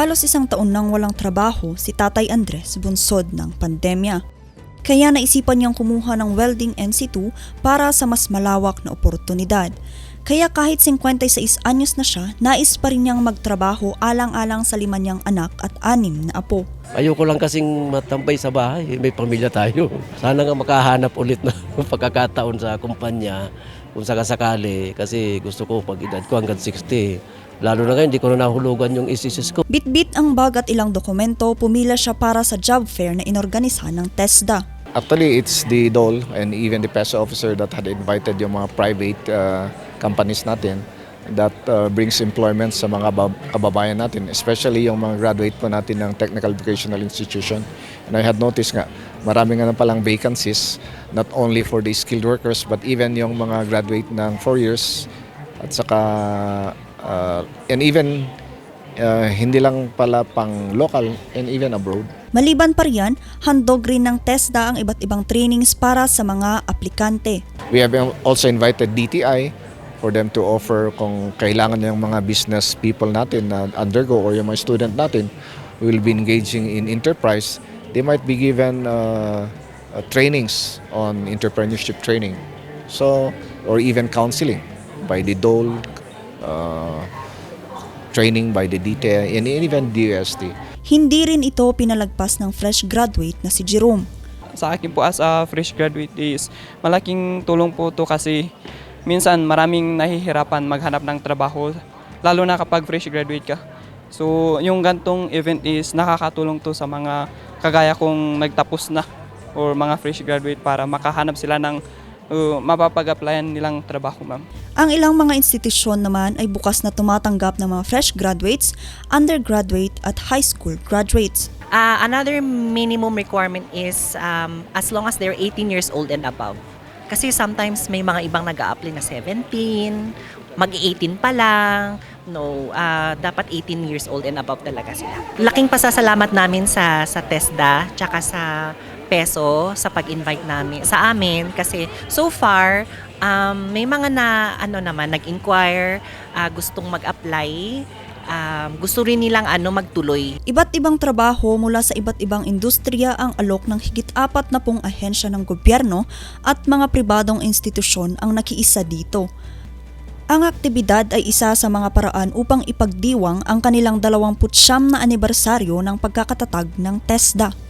Halos isang taon nang walang trabaho si Tatay Andres bunsod ng pandemya. Kaya naisipan niyang kumuha ng welding NC2 para sa mas malawak na oportunidad. Kaya kahit 56 anyos na siya, nais pa rin niyang magtrabaho alang-alang sa lima niyang anak at anim na apo. Ayoko lang kasing matambay sa bahay. May pamilya tayo. Sana nga makahanap ulit ng pagkakataon sa kumpanya kung sakasakali. Kasi gusto ko pag edad ko hanggang 60. Lalo na ngayon, hindi ko na nahulugan yung isisis ko. Bitbit ang bag at ilang dokumento, pumila siya para sa job fair na inorganisa ng TESDA. Actually, it's the DOL and even the PESA officer that had invited yung mga private uh, companies natin that uh, brings employment sa mga bab- kababayan natin, especially yung mga graduate po natin ng Technical Vocational Institution. And I had noticed nga, marami nga na palang vacancies, not only for the skilled workers, but even yung mga graduate ng 4 years, at saka, uh, and even uh, hindi lang pala pang local and even abroad. Maliban pa riyan, handog rin ng TESDA ang iba't ibang trainings para sa mga aplikante. We have also invited DTI for them to offer kung kailangan yung mga business people natin na undergo or yung mga student natin who will be engaging in enterprise, they might be given uh, uh, trainings on entrepreneurship training. So, or even counseling by the DOL, uh, training by the DTI, and even DUST. Hindi rin ito pinalagpas ng fresh graduate na si Jerome. sa akin po as a fresh graduate is malaking tulong po to kasi minsan maraming nahihirapan maghanap ng trabaho lalo na kapag fresh graduate ka. So yung gantong event is nakakatulong to sa mga kagaya kong nagtapos na or mga fresh graduate para makahanap sila ng uh, mapapag-applyan nilang trabaho ma'am. Ang ilang mga institusyon naman ay bukas na tumatanggap ng mga fresh graduates, undergraduate at high school graduates. Uh, another minimum requirement is um, as long as they're 18 years old and above. Kasi sometimes may mga ibang nag apply na 17, mag-18 pa lang. No, ah, dapat 18 years old and above talaga sila. Laking pasasalamat namin sa sa TESDA tsaka sa PESO sa pag-invite namin sa amin kasi so far um, may mga na ano naman nag-inquire, ah, gustong mag-apply, um, gusto rin nilang ano magtuloy. Iba't ibang trabaho mula sa iba't ibang industriya ang alok ng higit apat na pong ahensya ng gobyerno at mga pribadong institusyon ang nakiisa dito. Ang aktibidad ay isa sa mga paraan upang ipagdiwang ang kanilang 29 na anibersaryo ng pagkakatatag ng TESDA.